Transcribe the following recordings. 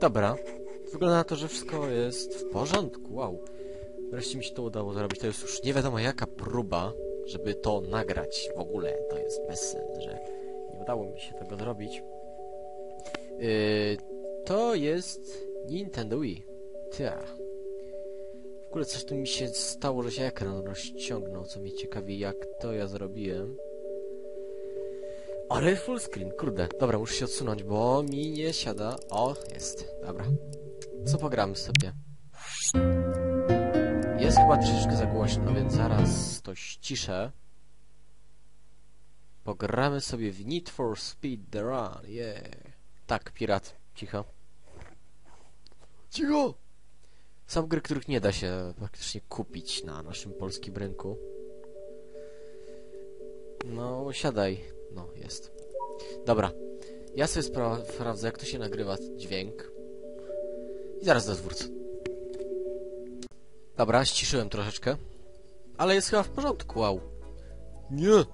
Dobra. Wygląda na to, że wszystko jest w porządku. Wow. Wreszcie mi się to udało zrobić. To jest już nie wiadomo jaka próba, żeby to nagrać w ogóle. To jest bez sensu, że nie udało mi się tego zrobić. Yy, to jest Nintendo Wii. Ta. W ogóle coś tu mi się stało, że się ekran rozciągnął, co mnie ciekawi jak to ja zrobiłem. Ale full screen, kurde. Dobra, muszę się odsunąć, bo mi nie siada. O, jest. Dobra. Co pogramy sobie? Jest chyba troszeczkę za głośno, więc zaraz to ściszę. Pogramy sobie w Need for Speed The Run, yeah. Tak, pirat. Cicho. Cicho! Są gry, których nie da się praktycznie kupić na naszym polskim rynku. No, siadaj. Jest. Dobra. Ja sobie spra sprawdzę, jak to się nagrywa dźwięk. I zaraz do dwórca. Dobra, ściszyłem troszeczkę. Ale jest chyba w porządku, wow. Nie!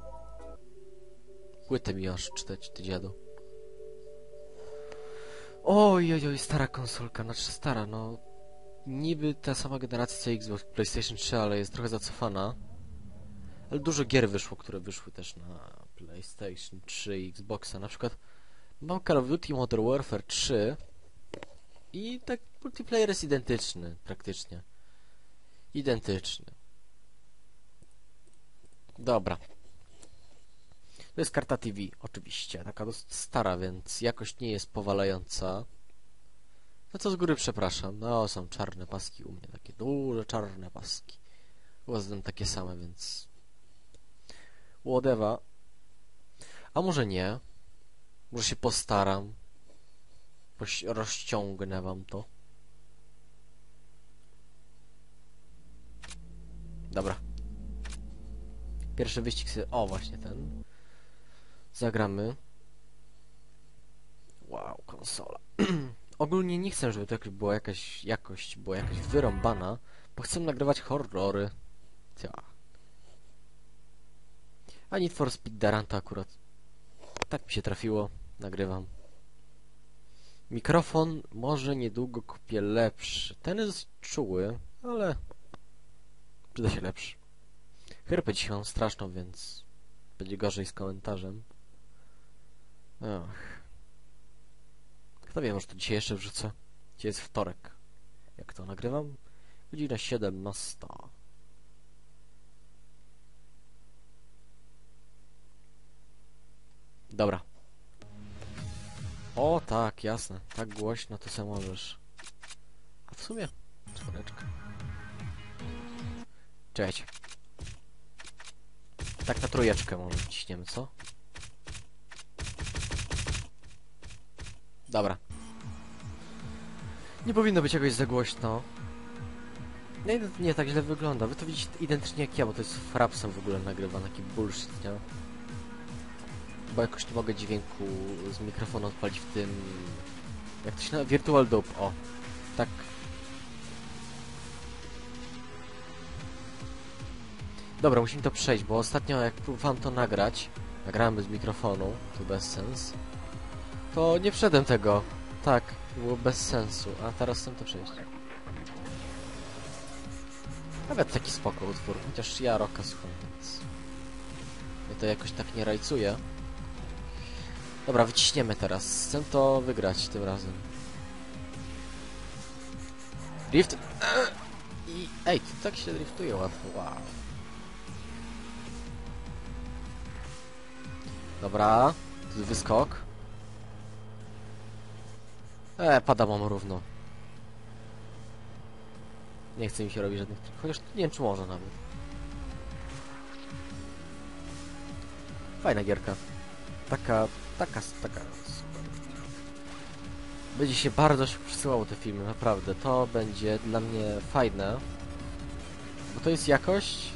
Płytę mi aż czytać, ty dziadu. Oj, oj, oj, stara konsolka, znaczy stara, no... Niby ta sama generacja co Xbox PlayStation 3, ale jest trochę zacofana. Ale dużo gier wyszło, które wyszły też na PlayStation 3 i Xboxa. Na przykład mam Call of Duty Modern Warfare 3 i tak multiplayer jest identyczny praktycznie. Identyczny. Dobra. To jest karta TV, oczywiście. Taka dosyć stara, więc jakość nie jest powalająca. No co z góry przepraszam. No, są czarne paski u mnie. Takie duże czarne paski. U takie same, więc... Whatever. A może nie? Może się postaram. Poś rozciągnę wam to. Dobra. Pierwszy wyścig sobie... O, właśnie ten. Zagramy. Wow, konsola. Ogólnie nie chcę, żeby to była jakaś jakość, była jakaś wyrąbana, bo chcę nagrywać horrory. Ja. A Need for Speed Daran to akurat tak mi się trafiło. Nagrywam. Mikrofon może niedługo kupię lepszy. Ten jest czuły, ale przyda się lepszy. Chrypę dzisiaj mam straszną, więc będzie gorzej z komentarzem. Ach. Kto wie, może to dzisiaj jeszcze wrzucę. Dzisiaj jest wtorek. Jak to nagrywam? Godzina 17. Dobra. O, tak, jasne. Tak głośno to se możesz. A w sumie... Czwóreczka. Czekajcie. Tak na trójeczkę może ciśniemy, co? Dobra. Nie powinno być jakoś za głośno. Nie, nie tak źle wygląda. Wy to widzicie identycznie jak ja, bo to jest frapsem w ogóle nagrywa, taki bullshit, nie? Bo jakoś nie mogę dźwięku z mikrofonu odpalić w tym... Jak to się nazywa? Virtual Dope, o. Tak. Dobra, musimy to przejść, bo ostatnio jak próbowałem to nagrać, nagrałem bez mikrofonu, to bez sens, to nie wszedłem tego. Tak, było bez sensu, a teraz chcę to przejść. Nawet taki spoko utwór, chociaż ja rocka słucham, więc... Mnie to jakoś tak nie rajcuje. Dobra, wyciśniemy teraz. Chcę to wygrać tym razem. Drift... I... Ej, to tak się driftuje łatwo, wow. Dobra, wyskok. E, pada mam równo. Nie chce mi się robić żadnych chociaż nie wiem czy może nawet. Fajna gierka. Taka, taka, taka super. Będzie się bardzo szybko przesyłało te filmy, naprawdę. To będzie dla mnie fajne. Bo to jest jakość...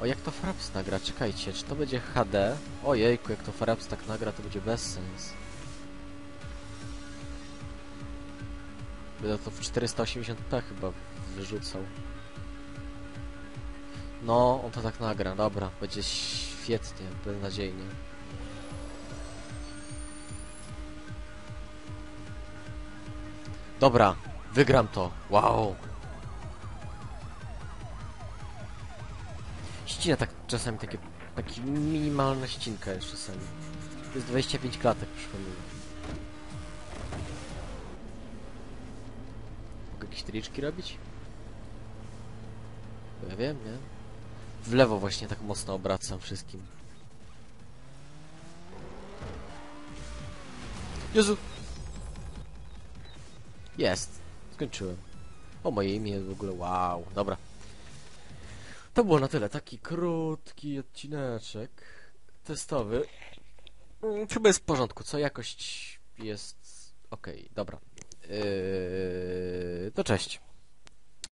O, jak to Fraps nagra? Czekajcie, czy to będzie HD? Ojejku, jak to Fraps tak nagra, to będzie bez sens. Będę to w 480p chyba wyrzucał. No, on to tak nagra, dobra, będzie świetnie, beznadziejnie. Dobra, wygram to. Wow. Ścina tak czasami takie, taki minimalna ścinka jest czasami. To jest 25 klatek, przypominam. Mogę jakieś triczki robić? Ja wiem, nie? W lewo właśnie tak mocno obracam wszystkim. Jezu! Jest. Skończyłem. O moje imię w ogóle wow. Dobra. To było na tyle. Taki krótki odcineczek testowy. Mm, Chyba jest w porządku, co? Jakość jest... Okej, dobra. Yy... To cześć.